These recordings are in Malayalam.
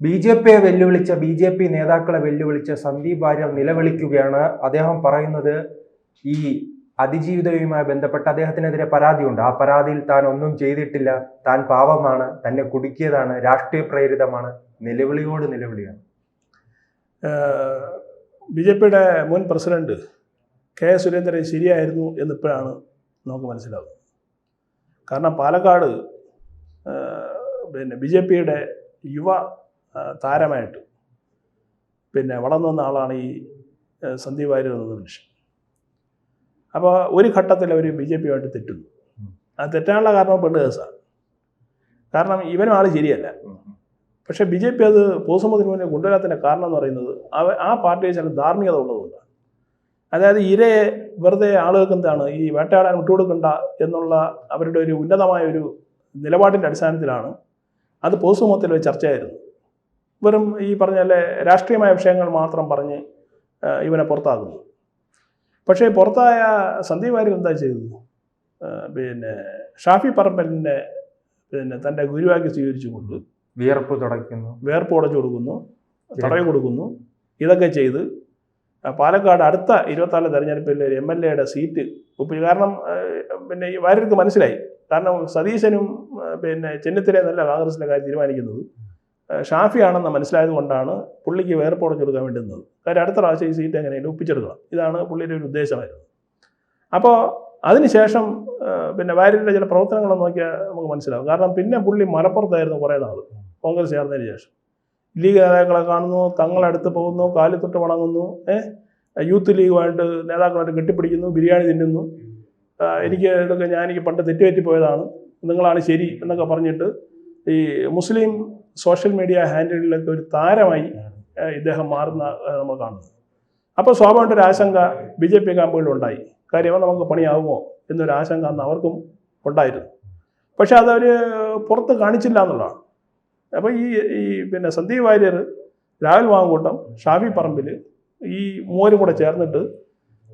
ബി ജെ പിയെ വെല്ലുവിളിച്ച ബി ജെ പി നേതാക്കളെ വെല്ലുവിളിച്ച സന്ദീപ് വാര്യർ നിലവിളിക്കുകയാണ്. അദ്ദേഹം പറയുന്നത് ഈ അതിജീവിതവുമായി ബന്ധപ്പെട്ട് അദ്ദേഹത്തിനെതിരെ പരാതിയുണ്ട്. ആ പരാതിയിൽ താൻ ഒന്നും ചെയ്തിട്ടില്ല. താൻ പാവമാണ്. തന്നെ കുടുക്കിയതാണ്. രാഷ്ട്രീയ പ്രേരിതമാണ്. നിലവിളിയോട് നിലവിളിയാണ്. ബി ജെ പിയുടെ മുൻ പ്രസിഡന്റ് കെ സുരേന്ദ്രൻ ശരിയായിരുന്നു എന്നിപ്പോഴാണ് നമുക്ക് മനസ്സിലാവുന്നത്. കാരണം പാലക്കാട് പിന്നെ ബി ജെ പിയുടെ യുവ താരമായിട്ട്. പിന്നെ വളർന്നു വന്ന ആളാണ് ഈ സന്ദീപ് വാര്യർ എന്ന മനുഷ്യൻ. അപ്പോൾ ഒരു ഘട്ടത്തിൽ അവർ ബി ജെ പിയുമായിട്ട് തെറ്റുന്നു. ആ തെറ്റാനുള്ള കാരണം പെണ്ണ് കേസാണ്. കാരണം ഇവനും ആൾ ശരിയല്ല. പക്ഷേ ബി ജെ പി അത് പൊതുസമൂഹത്തിന് മുന്നേ കൊണ്ടുവരാത്തതിന്റെ കാരണം എന്ന് പറയുന്നത് അവ ആ പാർട്ടിയെ ചില ധാർമ്മികത ഉള്ളതുകൊണ്ടാണ്. അതായത് ഇരയെ വെറുതെ ആളുകൾക്ക് എന്താണ് ഈ വേട്ടയാടാൻ വിട്ടുകൊടുക്കണ്ട എന്നുള്ള അവരുടെ ഒരു ഉന്നതമായ ഒരു നിലപാടിന്റെ അടിസ്ഥാനത്തിലാണ് അത് പൊതുസമൂഹത്തിൽ ഒരു ചർച്ചയായിരുന്നു. വെറും ഈ പറഞ്ഞ രാഷ്ട്രീയമായ വിഷയങ്ങൾ മാത്രം പറഞ്ഞ് ഇവനെ പുറത്താക്കുന്നു. പക്ഷേ പുറത്തായ സന്ദീപ് വാര്യർ എന്താ ചെയ്തത്? പിന്നെ ഷാഫി പറമ്പലിനെ പിന്നെ തന്റെ ഗുരുവാക്കി സ്വീകരിച്ചുകൊണ്ട് വിയർപ്പ് തുടയ്ക്കുന്നു. വിയർപ്പ് ഉടച്ചു കൊടുക്കുന്നു തടവി കൊടുക്കുന്നു ഇതൊക്കെ ചെയ്ത് പാലക്കാട് അടുത്ത ഇരുപത്തിനാല് തെരഞ്ഞെടുപ്പിൽ ഒരു എം എൽ എയുടെ സീറ്റ് ഒപ്പിച്ചു. കാരണം പിന്നെ ഈ വാര്യർക്ക് മനസ്സിലായി. കാരണം സതീശനും പിന്നെ ചെന്നിത്തലയും നല്ല കോൺഗ്രസിന്റെ കാര്യം തീരുമാനിക്കുന്നത്. ഷാഫിയാണെന്ന് മനസ്സിലായത് കൊണ്ടാണ് പുള്ളിക്ക് വേറെ ഉടച്ചു വേണ്ടി നിന്നത്. കാര്യം അടുത്ത പ്രാവശ്യം ഈ സീറ്റ് എങ്ങനെയും ഒപ്പിച്ചെടുക്കണം. ഇതാണ് പുള്ളിയുടെ ഒരു ഉദ്ദേശമായിരുന്നു. അപ്പോൾ അതിനുശേഷം പിന്നെ വാര്യരുടെ ചില പ്രവർത്തനങ്ങൾ നോക്കിയാൽ നമുക്ക് മനസ്സിലാവും. കാരണം പിന്നെ പുള്ളി മലപ്പുറത്തായിരുന്നു കുറേ നാൾ കോൺഗ്രസ് ചേർന്നതിന് ശേഷം. ലീഗ് നേതാക്കളെ കാണുന്നു തങ്ങളടുത്ത് പോകുന്നു കാലി തൊട്ട് വണങ്ങുന്നു ഏഹ് യൂത്ത് ലീഗുമായിട്ട് നേതാക്കളായിട്ട് കെട്ടിപ്പിടിക്കുന്നു ബിരിയാണി തിന്നുന്നു. എനിക്ക് ഇതൊക്കെ ഞാൻ എനിക്ക് പണ്ട് തെറ്റുപറ്റി പോയതാണ് നിങ്ങളാണ് ശരി എന്നൊക്കെ പറഞ്ഞിട്ട് ഈ മുസ്ലിം സോഷ്യൽ മീഡിയ ഹാൻഡിലൊക്കെ ഒരു താരമായി ഇദ്ദേഹം മാറുന്ന നമ്മൾ കാണുന്നത് അപ്പോൾ സ്വാഭാവികമായിട്ട് ഒരു ആശങ്ക ബി ജെ പി ക്യാമ്പുകളിൽ ഉണ്ടായി. കാര്യം നമുക്ക് പണിയാവുമോ എന്നൊരു ആശങ്ക അന്ന് അവർക്കും ഉണ്ടായിരുന്നു. പക്ഷെ അതവർ പുറത്ത് കാണിച്ചില്ല എന്നുള്ളതാണ്. അപ്പോൾ ഈ ഈ പിന്നെ സന്ദീപ് വാര്യർ രാഹുൽ മാങ്കൂട്ടം ഷാഫി പറമ്പിൽ ഈ മൂവരും കൂടെ ചേർന്നിട്ട്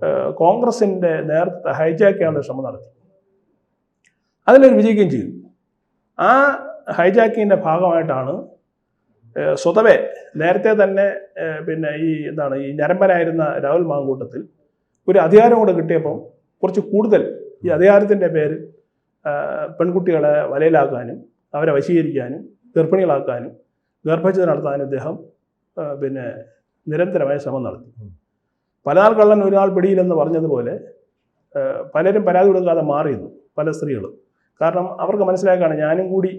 കോൺഗ്രസിന്റെ കോൺഗ്രസിന്റെ നേതൃത്വത്തെ ഹൈജാക്ക് ചെയ്യാനുള്ള ശ്രമം നടത്തി. അതിലൊരു വിജയിക്കുകയും ചെയ്തു. ആ ഹൈജാക്കിങ്ങിന്റെ ഭാഗമായിട്ടാണ് സ്വതവേ നേരത്തെ തന്നെ പിന്നെ ഈ എന്താണ് ഈ ഞരമ്പനായിരുന്ന രാഹുൽ മാങ്കൂട്ടത്തിൽ ഒരു അധികാരം കൂടെ കിട്ടിയപ്പം കുറച്ച് കൂടുതൽ ഈ അധികാരത്തിന്റെ പേരിൽ പെൺകുട്ടികളെ വലയിലാക്കാനും അവരെ വശീകരിക്കാനും ഗർഭിണികളാക്കാനും ഗർഭച്ഛിത നടത്താനും അദ്ദേഹം പിന്നെ നിരന്തരമായ ശ്രമം നടത്തി. പലനാൾ കള്ളൻ ഒരു നാൾ പിടിയിലെന്ന് പറഞ്ഞതുപോലെ പലരും പരാതി കൊടുക്കാതെ മാറിയിരുന്നു പല സ്ത്രീകളും. കാരണം അവർക്ക് മനസ്സിലാക്കാണ് ഞാനും കൂടി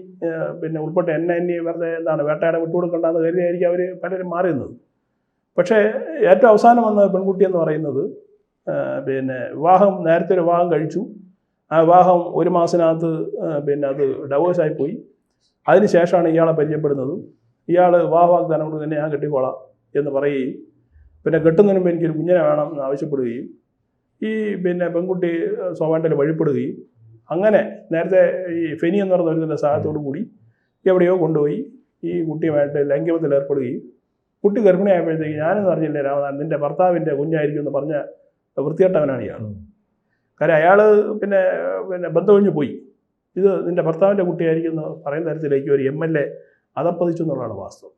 പിന്നെ ഉൾപ്പെട്ട് എന്നെ എന്നെ വെറുതെ എന്താണ് വേട്ടയാടെ വിട്ടുകൊടുക്കണ്ടെന്ന് കരുതിയായിരിക്കും അവർ പലരും മാറിയുന്നത് പക്ഷേ ഏറ്റവും അവസാനം വന്ന പെൺകുട്ടി എന്ന് പറയുന്നത് പിന്നെ വിവാഹം നേരത്തെ ഒരു വിവാഹം കഴിച്ചു. ആ വിവാഹം ഒരു മാസത്തിനകത്ത് പിന്നെ അത് ഡൈവേഴ്സായി പോയി. അതിനുശേഷമാണ് ഇയാളെ പരിചയപ്പെടുന്നതും ഇയാൾ വിവാഹ വാഗ്ദാനം കൊണ്ട് തന്നെ ഞാൻ കെട്ടിക്കോളാം എന്ന് പറയുകയും പിന്നെ കെട്ടുന്നതിന് മുമ്പ് എനിക്കൊരു കുഞ്ഞിനെ വേണം എന്ന് ആവശ്യപ്പെടുകയും ഈ പിന്നെ പെൺകുട്ടി സ്വാഭാവികത്തിൽ വഴിപ്പെടുകയും അങ്ങനെ നേരത്തെ ഈ ഫെനി എന്ന് പറഞ്ഞ ഒരുതിന്റെ സഹായത്തോടു കൂടി എവിടെയോ കൊണ്ടുപോയി ഈ കുട്ടിയുമായിട്ട് ലൈംഗികത്തിൽ ഏർപ്പെടുകയും കുട്ടി ഗർഭിണിയായപ്പോഴത്തേക്ക് ഞാനെന്ന് പറഞ്ഞില്ലേ രാമനാഥൻ നിന്റെ ഭർത്താവിന്റെ കുഞ്ഞായിരിക്കും എന്ന് പറഞ്ഞ വൃത്തികെട്ടവനാണ് ഇയാൾ. കാര്യം അയാൾ പിന്നെ പിന്നെ ബന്ധമൊഴിഞ്ഞ് പോയി. ഇത് നിന്റെ ഭർത്താവിന്റെ കുട്ടിയായിരിക്കും എന്ന് പറയുന്ന തരത്തിലേക്ക് ഒരു എം എൽ എ അതപ്പതിച്ചു എന്നുള്ളതാണ് വാസ്തവം.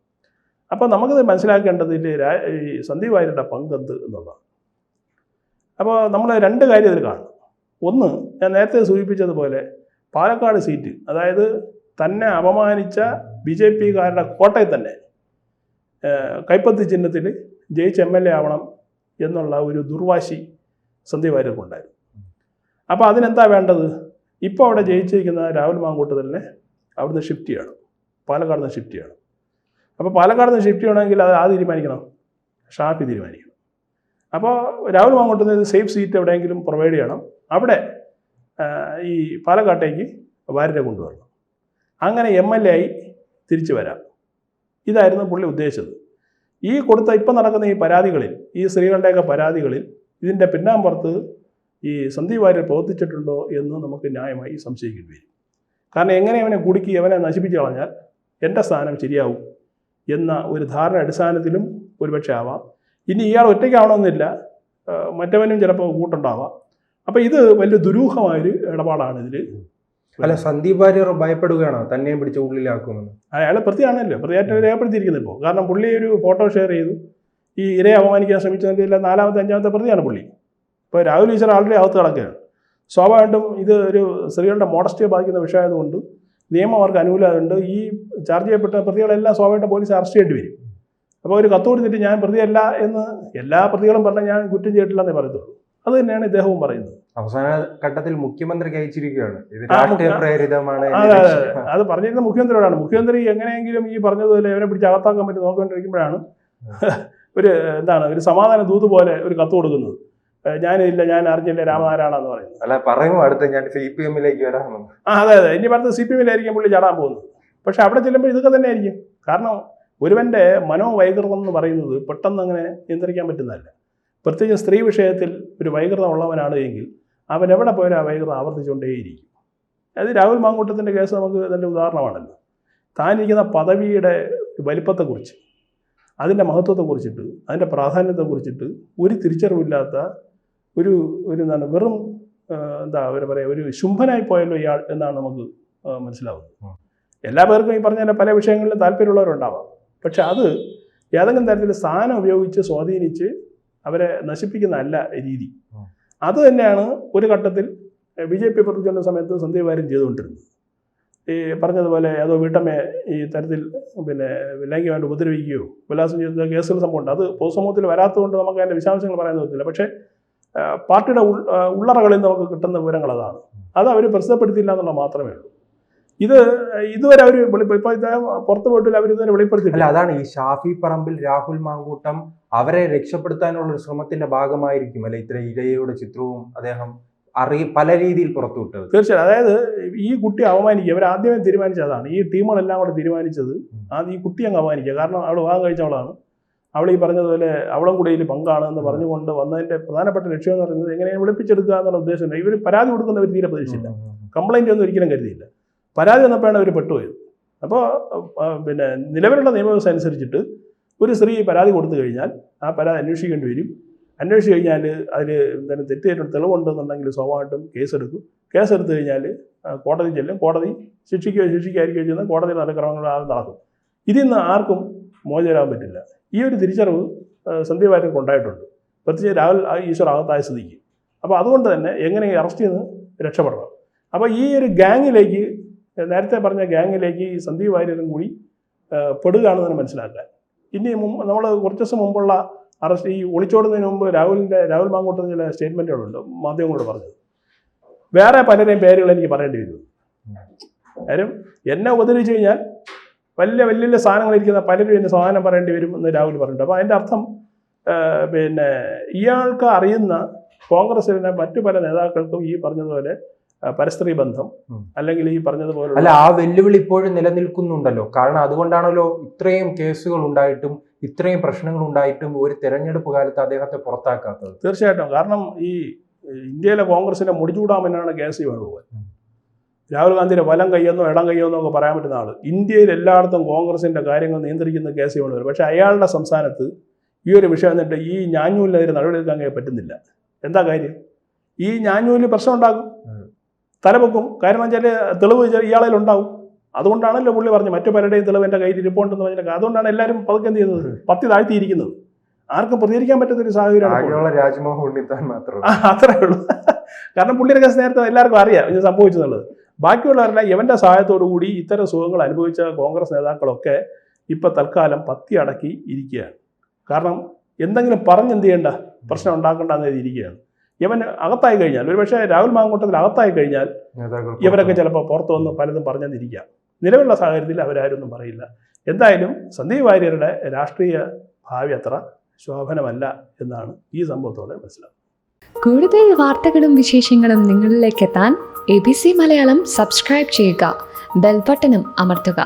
അപ്പോൾ നമുക്കിത് മനസ്സിലാക്കേണ്ടതിൽ രാ- ഈ സന്ദീപ് വാര്യരുടെ പങ്കെന്ത് എന്നുള്ളതാണ്. അപ്പോൾ നമ്മൾ രണ്ട് കാര്യം ഇതിൽ കാണും ഒന്ന് ഞാൻ നേരത്തെ സൂചിപ്പിച്ചതുപോലെ പാലക്കാട് സീറ്റ് അതായത് തന്നെ അപമാനിച്ച ബി ജെ പിക്കാരുടെ കോട്ടയിൽ തന്നെ കൈപ്പത്തി ചിഹ്നത്തിൽ ജയിച്ച് എം എൽ എ ആവണം എന്നുള്ള ഒരു ദുർവാശി സന്ദീപ് വാര്യർക്കുണ്ടായിരുന്നു. അപ്പോൾ അതിനെന്താ വേണ്ടത്? ഇപ്പോൾ അവിടെ ജയിച്ചിരിക്കുന്ന രാഹുൽ മാങ്കൂട്ടത്തിനെ അവിടുന്ന് ഷിഫ്റ്റ് ചെയ്യണം. പാലക്കാട് നിന്ന് ഷിഫ്റ്റ് ചെയ്യണം. അപ്പോൾ പാലക്കാട് നിന്ന് ഷിഫ്റ്റ് ചെയ്യണമെങ്കിൽ അത് ആ തീരുമാനിക്കണം? ഷാഫി തീരുമാനിക്കണം അപ്പോൾ രാഹുൽ മാങ്കൂട്ടത്തിന് സേഫ് സീറ്റ് എവിടെയെങ്കിലും പ്രൊവൈഡ് ചെയ്യണം. അവിടെ ഈ പാലക്കാട്ടേക്ക് വാര്യരെ കൊണ്ടുവരണം. അങ്ങനെ എം എൽ എ ആയി തിരിച്ചു വരാം. ഇതായിരുന്നു പുള്ളി ഉദ്ദേശിച്ചത്. ഈ കൊടുത്ത ഇപ്പം നടക്കുന്ന ഈ പരാതികളിൽ ഈ സ്ത്രീകളുടെയൊക്കെ പരാതികളിൽ ഇതിന്റെ പിന്നാമ്പുറത്ത് ഈ സന്ദീപ് വാര്യർ പ്രവർത്തിച്ചിട്ടുണ്ടോ എന്ന് നമുക്ക് ന്യായമായി സംശയിക്കേണ്ടി വരും. കാരണം എങ്ങനെ അവനെ കുടുക്കി അവനെ നശിപ്പിച്ചു കളഞ്ഞാൽ എന്റെ സ്ഥാനം ശരിയാവും എന്ന ഒരു ധാരണ അടിസ്ഥാനത്തിലും ഒരുപക്ഷെ ആവാം. ഇനി ഇയാൾ ഒറ്റയ്ക്കാവണമെന്നില്ല. മറ്റവനും ചിലപ്പോൾ കൂട്ടുണ്ടാവാം. അപ്പോൾ ഇത് വലിയ ദുരൂഹമായൊരു ഇടപാടാണ് ഇതിൽ അല്ല സന്ദീപ് വാര്യർ ഭയപ്പെടുകയാണോ? തന്നെയും പിടിച്ച് ഉള്ളിലാക്കുമെന്ന്? അയാൾ പ്രതിയാണല്ലോ. പ്രതിയായിട്ട് രേഖപ്പെടുത്തിയിരിക്കുന്നത് ഇപ്പോൾ കാരണം പുള്ളി ഒരു ഫോട്ടോ ഷെയർ ചെയ്തു. ഈ ഇരയെ അപമാനിക്കാൻ ശ്രമിച്ചതിന്റെ നാലാമത്തെ അഞ്ചാമത്തെ പ്രതിയാണ് പുള്ളി. ഇപ്പോൾ രാഹുൽ ഈശ്വർ ആൾറെഡി അകത്ത് കിടക്കുകയാണ്. സ്വാഭാവികമായിട്ടും ഇത് ഒരു സ്ത്രീകളുടെ മോഡസ്റ്റിയെ ബാധിക്കുന്ന വിഷയമായതുകൊണ്ട് നിയമം അവർക്ക് അനുകൂലമുണ്ട് ഈ ചാർജ് ചെയ്യപ്പെട്ട പ്രതികളെല്ലാം സ്വാഭാവികമായിട്ട് പോലീസ് അറസ്റ്റ് ചെയ്യേണ്ടി വരും. അപ്പോൾ ഒരു കത്ത് കൊടുത്തിട്ട് ഞാൻ പ്രതിയല്ല എന്ന് എല്ലാ പ്രതികളും പറഞ്ഞാൽ ഞാൻ കുറ്റം ചെയ്തിട്ടില്ലെന്നേ പറയത്തുള്ളൂ. അത് തന്നെയാണ് ഇദ്ദേഹവും പറയുന്നത്. അവസാന ഘട്ടത്തിൽ മുഖ്യമന്ത്രി അയച്ചിരിക്കുകയാണ് അതെ പറഞ്ഞിരുന്ന മുഖ്യമന്ത്രിയോടാണ്. മുഖ്യമന്ത്രി എങ്ങനെയെങ്കിലും ഈ പറഞ്ഞതുപോലെ ഇവനെ പിടിച്ച് അകത്താക്കാൻ പറ്റി നോക്കിക്കൊണ്ടിരിക്കുമ്പോഴാണ് ഒരു എന്താണ് ഒരു സമാധാന ദൂത് പോലെ ഒരു കത്ത് കൊടുക്കുന്നത്. ഞാനില്ല ഞാൻ അറിഞ്ഞില്ല രാമനാരായണ എന്ന് പറയുന്നത്. അല്ല പറയുമ്പോൾ അടുത്ത്? ഞാൻ സി പി എമ്മിലേക്ക് വരാമെന്ന്. ആ അതെ അതെ. ഇനി പറഞ്ഞത് സി പി എമ്മിലായിരിക്കും പുള്ളി ചാടാൻ പോകുന്നത്. പക്ഷെ അവിടെ ചെല്ലുമ്പോൾ ഇതൊക്കെ തന്നെ ആയിരിക്കും കാരണം ഒരുവന്റെ മനോവൈകൃതം എന്ന് പറയുന്നത് പെട്ടെന്ന് അങ്ങനെ നിയന്ത്രിക്കാൻ പറ്റുന്നതല്ല. പ്രത്യേകിച്ച് സ്ത്രീ വിഷയത്തിൽ ഒരു വൈകൃതം ഉള്ളവനാണ് എങ്കിൽ അവൻ എവിടെ പോയാലും ആ വൈകൃതം ആവർത്തിച്ചുകൊണ്ടേയിരിക്കും. അത് രാഹുൽ മാങ്കൂട്ടത്തിന്റെ കേസ് നമുക്ക് നല്ല ഉദാഹരണമാണല്ലോ. താനിരിക്കുന്ന പദവിയുടെ വലിപ്പത്തെക്കുറിച്ച് അതിന്റെ മഹത്വത്തെക്കുറിച്ചിട്ട് അതിന്റെ പ്രാധാന്യത്തെക്കുറിച്ചിട്ട് ഒരു തിരിച്ചറിവില്ലാത്ത ഒരു ഒരു എന്താണ് വെറും എന്താ അവർ പറയുക ഒരു ശുംഭനായി പോയല്ലോ ഇയാൾ എന്നാണ് നമുക്ക് മനസ്സിലാവുന്നത്. എല്ലാ പേർക്കും ഈ പറഞ്ഞ പല വിഷയങ്ങളിലും താല്പര്യമുള്ളവരുണ്ടാവാം. പക്ഷെ അത് ഏതെങ്കിലും തരത്തിൽ സ്ഥാനം ഉപയോഗിച്ച് സ്വാധീനിച്ച് അവരെ നശിപ്പിക്കുന്നതല്ല രീതി. അത് തന്നെയാണ് ഒരു ഘട്ടത്തിൽ ബി ജെ പി പ്രതിക്കുന്ന സമയത്ത് സന്ദീപ് ചെയ്തുകൊണ്ടിരുന്നത്. ഈ പറഞ്ഞതുപോലെ ഏതോ വീട്ടമ്മയെ ഈ തരത്തിൽ പിന്നെ ലൈംഗികമായിട്ട് ഉപദ്രവിക്കുകയോ ഉല്ലാസം ചെയ്ത കേസുകൾ സംഭവമുണ്ട് അത് പൊതുസമൂഹത്തിൽ വരാത്തതുകൊണ്ട് നമുക്ക് അതിന്റെ വിശദാംശങ്ങൾ പറയാൻ പറ്റില്ല പക്ഷേ പാർട്ടിയുടെ ഉൾ ഉള്ളറകളിൽ നിന്ന് നമുക്ക് കിട്ടുന്ന വിവരങ്ങൾ അതാണ്. അത് അവർ പ്രസിദ്ധപ്പെടുത്തിയില്ല എന്നുള്ളത് മാത്രമേ ഉള്ളൂ. ഇത് ഇതുവരെ അവർ പുറത്തു ഇദ്ദേഹം പുറത്ത് പോയിട്ടില്ല അവർ ഇതുവരെ അല്ല വെളിപ്പെടുത്തിയില്ല അതാണ് ഈ ഷാഫി പറമ്പിൽ രാഹുൽ മാങ്കൂട്ടം അവരെ രക്ഷപ്പെടുത്താനുള്ള ഒരു ശ്രമത്തിന്റെ ഭാഗമായിരിക്കും അല്ലെ? ഇത്ര ഇരയുടെ ചിത്രവും അദ്ദേഹം അറി പല രീതിയിൽ പുറത്തുവിട്ടത് തീർച്ചയായും. അതായത് ഈ കുട്ടി അവമാനിക്കുക അവർ ആദ്യമേ തീരുമാനിച്ചതാണ് ഈ ടീമുകളെല്ലാം കൂടെ തീരുമാനിച്ചത് ആദ്യം ഈ കുട്ടി അങ്ങ് അവമാനിക്കുക. കാരണം അവൾ വിവാഹം കഴിച്ചവളാണ്. അവൾ ഈ പറഞ്ഞതുപോലെ അവളും കൂടെ ഇതിൽ പങ്കാണ് എന്ന് പറഞ്ഞുകൊണ്ട് വന്നതിന്റെ പ്രധാനപ്പെട്ട ലക്ഷ്യം എന്ന് പറയുന്നത് എങ്ങനെയാണ് വിളിപ്പിച്ചെടുക്കുക എന്നുള്ള ഉദ്ദേശം ഇവർ പരാതി കൊടുക്കുന്നവർ തീരെ പ്രതീക്ഷിച്ചില്ല കംപ്ലൈന്റ് ഒന്നും ഒരിക്കലും കരുതിയില്ല. പരാതി വന്നപ്പോഴാണ് അവർ പെട്ടുപോയത് അപ്പോൾ പിന്നെ നിലവിലുള്ള നിയമവ്യവസ്ഥ അനുസരിച്ചിട്ട് ഒരു സ്ത്രീ പരാതി കൊടുത്തു കഴിഞ്ഞാൽ ആ പരാതി അന്വേഷിക്കേണ്ടി വരും. അന്വേഷിച്ച് കഴിഞ്ഞാൽ അതിൽ എന്താണ് തെറ്റേറ്റ തെളിവുണ്ടെന്നുണ്ടെങ്കിൽ സ്വാഭാവികമായിട്ടും കേസെടുക്കും. കേസെടുത്തു കഴിഞ്ഞാൽ കോടതി ചെല്ലും. കോടതി ശിക്ഷിക്കുകയോ ശിക്ഷിക്കാതിരിക്കുകയോ ചെയ്യുന്ന കോടതി നടക്രമങ്ങൾ നടക്കും ഇതിൽ നിന്ന് ആർക്കും മോചനാകാൻ പറ്റില്ല. ഈ ഒരു തിരിച്ചറിവ് സന്ദീപ് വാര്യർക്ക് ഉണ്ടായിട്ടുണ്ട് പ്രത്യേകിച്ച് രാഹുൽ ഈശ്വർ അകത്തായ സ്ഥിതിക്ക്. അപ്പോൾ അതുകൊണ്ട് തന്നെ എങ്ങനെ അറസ്റ്റ് ചെയ്ത് രക്ഷപ്പെടണം? അപ്പോൾ ഈ ഒരു ഗ്യാങ്ങിലേക്ക് നേരത്തെ പറഞ്ഞ ഗ്യാങ്ങിലേക്ക് ഈ സന്ദീപ് വാര്യരും കൂടി പെടുകയാണെന്ന് മനസ്സിലാക്കാൻ ഇനി നമ്മൾ കുറച്ച് ദിവസം മുമ്പുള്ള അറസ്റ്റ് ഈ ഒളിച്ചോടുന്നതിന് മുമ്പ് രാഹുലിന്റെ രാഹുൽ മാങ്കൂട്ടത്തിന് ചില സ്റ്റേറ്റ്മെന്റുകളുണ്ട് മാധ്യമങ്ങളോട് പറഞ്ഞത്. വേറെ പലരെയും പേരുകൾ എനിക്ക് പറയേണ്ടി വരുന്നു കാര്യം എന്നെ ഉപദ്രവിച്ചു കഴിഞ്ഞാൽ വലിയ വലിയ വലിയ സാധനങ്ങളിരിക്കുന്ന പലരും എന്നെ സാധനം പറയേണ്ടി വരും എന്ന് രാഹുൽ പറഞ്ഞിട്ടുണ്ട്. അപ്പോൾ അതിന്റെ അർത്ഥം പിന്നെ ഇയാൾക്ക് അറിയുന്ന കോൺഗ്രസിലെ മറ്റു പല നേതാക്കൾക്കും ഈ പറഞ്ഞതുപോലെ പരസ്ത്രീ ബന്ധം അല്ലെങ്കിൽ ഈ പറഞ്ഞതുപോലെ അല്ല ആ വെല്ലുവിളി ഇപ്പോഴും നിലനിൽക്കുന്നുണ്ടല്ലോ. കാരണം അതുകൊണ്ടാണല്ലോ ഇത്രയും കേസുകൾ ഉണ്ടായിട്ടും ഇത്രയും പ്രശ്നങ്ങൾ ഉണ്ടായിട്ടും ഒരു തെരഞ്ഞെടുപ്പ് കാലത്ത് അദ്ദേഹത്തെ പുറത്താക്കാത്തത്. തീർച്ചയായിട്ടും. കാരണം ഈ ഇന്ത്യയിലെ കോൺഗ്രസിനെ മുടിചൂടാമെന്നാണ് കെ സി വേണുഗോപാൽ. രാഹുൽ ഗാന്ധിയുടെ വലം കയ്യെന്നോ ഇടം കയ്യെന്നോ ഒക്കെ പറയാൻ പറ്റുന്ന ആൾ ഇന്ത്യയിൽ എല്ലായിടത്തും കോൺഗ്രസിന്റെ കാര്യങ്ങൾ നിയന്ത്രിക്കുന്ന കെ സി വേണുഗോപാൽ. പക്ഷേ അയാളുടെ സംസ്ഥാനത്ത് ഈ ഒരു വിഷയം എന്നിട്ട് ഈ ഞാഞ്ഞൂലിനെതിരെ നടപടിയെടുക്കാൻ കഴിയാൻ പറ്റുന്നില്ല. എന്താ കാര്യം? ഈ ഞാഞ്ഞൂലിന് പ്രശ്നം ഉണ്ടാകും. തലപൊക്കും. എന്ന് വെച്ചാൽ തെളിവ് ഇയാളിൽ ഉണ്ടാവും. അതുകൊണ്ടാണല്ലോ പുള്ളി പറഞ്ഞു മറ്റു പലരുടെയും തെളിവ് എന്റെ കയ്യിൽ ഇരിപ്പുണ്ടെന്ന് പറഞ്ഞിട്ട്. അതുകൊണ്ടാണ് എല്ലാവരും പതുക്കെ എന്ത് ചെയ്യുന്നത്? പത്തി താഴ്ത്തിയിരിക്കുന്നത്. ആർക്കും പ്രതികരിക്കാൻ പറ്റാത്ത ഒരു സാഹചര്യമാണ് രാജ്മോഹൻ ഉണ്ണിത്താൻ മാത്രമേ അത്രേ ഉള്ളൂ. കാരണം പുള്ളിയുടെ കേസ് നേരത്തെ എല്ലാവർക്കും അറിയാം ഇത് സംഭവിച്ചതുള്ളത് ബാക്കിയുള്ളവരെല്ലാം ഇവന്റെ സഹായത്തോടു കൂടി ഇത്തരം സുഖങ്ങൾ അനുഭവിച്ച കോൺഗ്രസ് നേതാക്കളൊക്കെ ഇപ്പൊ തൽക്കാലം പത്തി അടക്കി ഇരിക്കുകയാണ്. കാരണം എന്തെങ്കിലും പറഞ്ഞെന്ത് ചെയ്യേണ്ട? പ്രശ്നം ഉണ്ടാക്കേണ്ടെന്ന് ഇരിക്കുകയാണ്. ഇവൻ അകത്തായി കഴിഞ്ഞാൽ ഒരുപക്ഷെ രാഹുൽ മാങ്കൂട്ടത്തിൽ അകത്തായി കഴിഞ്ഞാൽ ഇവരൊക്കെ ചിലപ്പോൾ പുറത്തു വന്ന് പലതും പറഞ്ഞെന്നിരിക്കാം നിലവിലുള്ള സാഹചര്യത്തിൽ അവരാരും ഒന്നും പറയില്ല. എന്തായാലും സന്ദീപ് വാര്യരുടെ രാഷ്ട്രീയ ഭാവി അത്ര ശോഭനമല്ല എന്നാണ് ഈ സംഭവത്തോടെ മനസ്സിലാക്കുന്നത്. കൂടുതൽ വാർത്തകളും വിശേഷങ്ങളും നിങ്ങളിലേക്ക് എത്താൻ A B C Malayalam subscribe ചെയ്യുക ബെൽബട്ടനും അമർത്തുക.